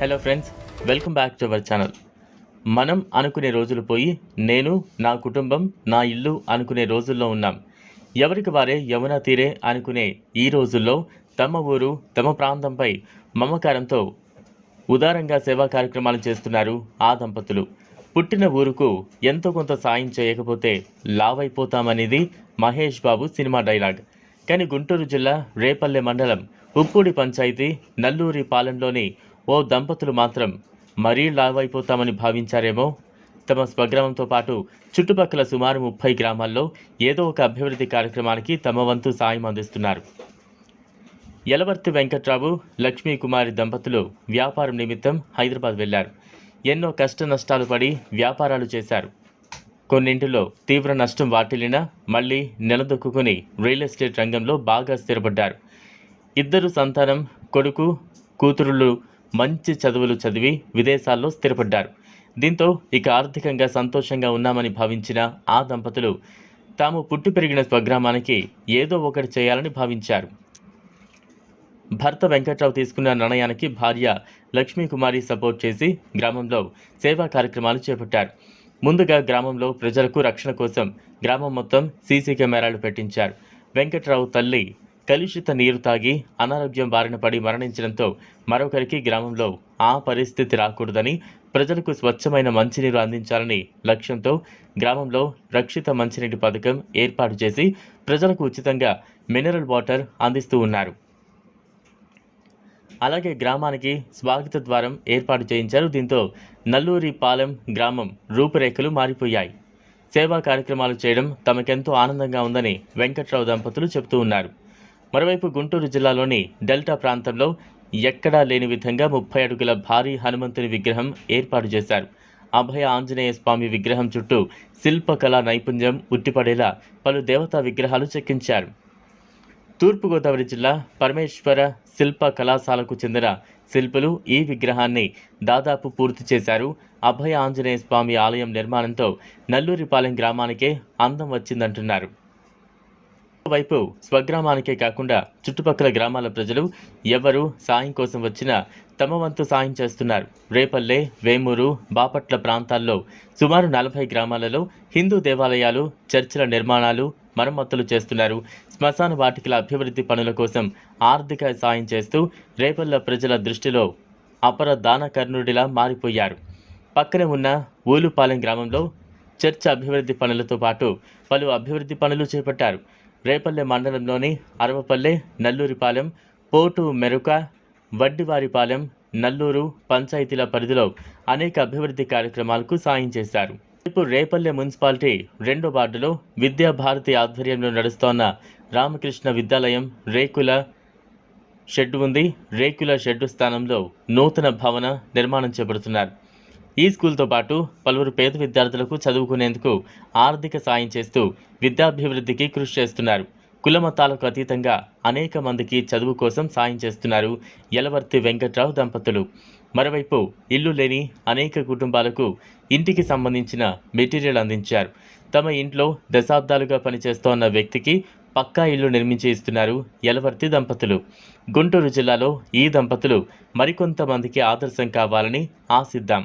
Hello friends welcome back to our channel మనం అనుకునే రోజులు పోయి నేను నా కుటుంబం నా ఇల్లు అనుకునే రోజుల్లో ఉన్నాం. ఎవరికి వారే యమునా తీరే అనుకునే ఈ రోజుల్లో తమ ఊరు తమ ప్రాంతంపై మమకారంతో ఉదారంగా సేవా కార్యక్రమాలు చేస్తున్నారు ఆ దంపతులు. పుట్టిన ఊరుకు ఎంతో కొంత సాయం చేయకపోతే లావైపోతామనేది మహేష్ బాబు సినిమా డైలాగ్. కానీ గుంటూరు జిల్లా రేపల్లె మండలం ఉప్పూడి పంచాయతీ నల్లూరి పాలెంలోని ఓ దంపతులు మాత్రం మరీ లావైపోతామని భావించారేమో? తమ స్వగ్రామంతో పాటు చుట్టుపక్కల సుమారు ముప్పై గ్రామాల్లో ఏదో ఒక అభివృద్ధి కార్యక్రమానికి తమ వంతు సాయం అందిస్తున్నారు. యలవర్తి వెంకట్రావు లక్ష్మీ కుమారి దంపతులు వ్యాపారం నిమిత్తం హైదరాబాద్ వెళ్ళారు. ఎన్నో కష్ట నష్టాలు పడి వ్యాపారాలు చేశారు. కొన్నింటిలో తీవ్ర నష్టం వాటిల్లినా మళ్ళీ నిలదొక్కుని రియల్ ఎస్టేట్ రంగంలో బాగా స్థిరపడ్డారు. ఇద్దరు సంతానం కొడుకు కూతురులు మంచి చదువులు చదివి విదేశాల్లో స్థిరపడ్డారు. దీంతో ఇక ఆర్థికంగా సంతోషంగా ఉన్నామని భావించిన ఆ దంపతులు తాము పుట్టి పెరిగిన స్వగ్రామానికి ఏదో ఒకటి చేయాలని భావించారు. భర్త వెంకట్రావు తీసుకున్న నిర్ణయానికి భార్య లక్ష్మీకుమారి సపోర్ట్ చేసి గ్రామంలో సేవా కార్యక్రమాలు చేపట్టారు. ముందుగా గ్రామంలో ప్రజలకు రక్షణ కోసం గ్రామం మొత్తం సీసీ కెమెరాలు పెట్టించారు. వెంకట్రావు తల్లి కలుషిత నీరు తాగి అనారోగ్యం బారిన పడి మరణించడంతో మరొకరికి గ్రామంలో ఆ పరిస్థితి రాకూడదని ప్రజలకు స్వచ్ఛమైన మంచినీరు అందించాలని లక్ష్యంతో గ్రామంలో రక్షిత మంచినీటి పథకం ఏర్పాటు చేసి ప్రజలకు ఉచితంగా మినరల్ వాటర్ అందిస్తూ ఉన్నారు. అలాగే గ్రామానికి స్వాగత ద్వారం ఏర్పాటు చేయించారు. దీంతో నల్లూరి పాలెం గ్రామం రూపురేఖలు మారిపోయాయి. సేవా కార్యక్రమాలు చేయడం తమకెంతో ఆనందంగా ఉందని వెంకట్రావు దంపతులు చెబుతూ ఉన్నారు. మరోవైపు గుంటూరు జిల్లాలోని డెల్టా ప్రాంతంలో ఎక్కడా లేని విధంగా ముప్పై అడుగుల భారీ హనుమంతుని విగ్రహం ఏర్పాటు చేశారు. అభయ ఆంజనేయ స్వామి విగ్రహం చుట్టూ శిల్పకళా నైపుణ్యం ఉట్టిపడేలా పలు దేవతా విగ్రహాలు చెక్కించారు. తూర్పుగోదావరి జిల్లా పరమేశ్వర శిల్ప కళాశాలకు చెందిన శిల్పులు ఈ విగ్రహాన్ని దాదాపు పూర్తి చేశారు. అభయ ఆంజనేయ స్వామి ఆలయం నిర్మాణంతో నల్లూరిపాలెం గ్రామానికే అందం వచ్చిందంటున్నారు. వైపు స్వగ్రామానికే కాకుండా చుట్టుపక్కల గ్రామాల ప్రజలు ఎవరు సాయం కోసం వచ్చినా తమ వంతు సాయం చేస్తున్నారు. రేపల్లె వేమూరు బాపట్ల ప్రాంతాల్లో సుమారు నలభై గ్రామాలలో హిందూ దేవాలయాలు చర్చిల నిర్మాణాలు మరమ్మతులు చేస్తున్నారు. శ్మశాన వాటికల అభివృద్ధి పనుల కోసం ఆర్థిక సాయం చేస్తూ రేపల్ల ప్రజల దృష్టిలో అపర దానకర్ణుడిలా మారిపోయారు. పక్కనే ఉన్న ఊలుపాలెం గ్రామంలో చర్చ్ అభివృద్ధి పనులతో పాటు పలు అభివృద్ధి పనులు చేపట్టారు. రేపల్లె మండలంలోని అరవపల్లె నల్లూరిపాలెం పోటు మెరుక వడ్డివారిపాలెం నల్లూరు పంచాయతీల పరిధిలో అనేక అభివృద్ధి కార్యక్రమాలకు సాయం చేశారు. ఇప్పుడు రేపల్లె మున్సిపాలిటీ రెండో వార్డులో విద్యాభారతి ఆధ్వర్యంలో నడుస్తోన్న రామకృష్ణ విద్యాలయం రేకుల షెడ్ ఉంది. రేకుల షెడ్డు స్థానంలో నూతన భవన నిర్మాణం చేపడుతున్నారు. ఈ స్కూల్తో పాటు పలువురు పేద విద్యార్థులకు చదువుకునేందుకు ఆర్థిక సాయం చేస్తూ విద్యాభివృద్ధికి కృషి చేస్తున్నారు. కుల మతాలకు అతీతంగా అనేక మందికి చదువు కోసం సాయం చేస్తున్నారు యలవర్తి వెంకట్రావు దంపతులు. మరోవైపు ఇల్లు లేని అనేక కుటుంబాలకు ఇంటికి సంబంధించిన మెటీరియల్ అందించారు. తమ ఇంట్లో దశాబ్దాలుగా పనిచేస్తోన్న వ్యక్తికి పక్కా ఇల్లు నిర్మించి ఇస్తున్నారు యలవర్తి దంపతులు. గుంటూరు జిల్లాలో ఈ దంపతులు మరికొంతమందికి ఆదర్శం కావాలని ఆశిద్దాం.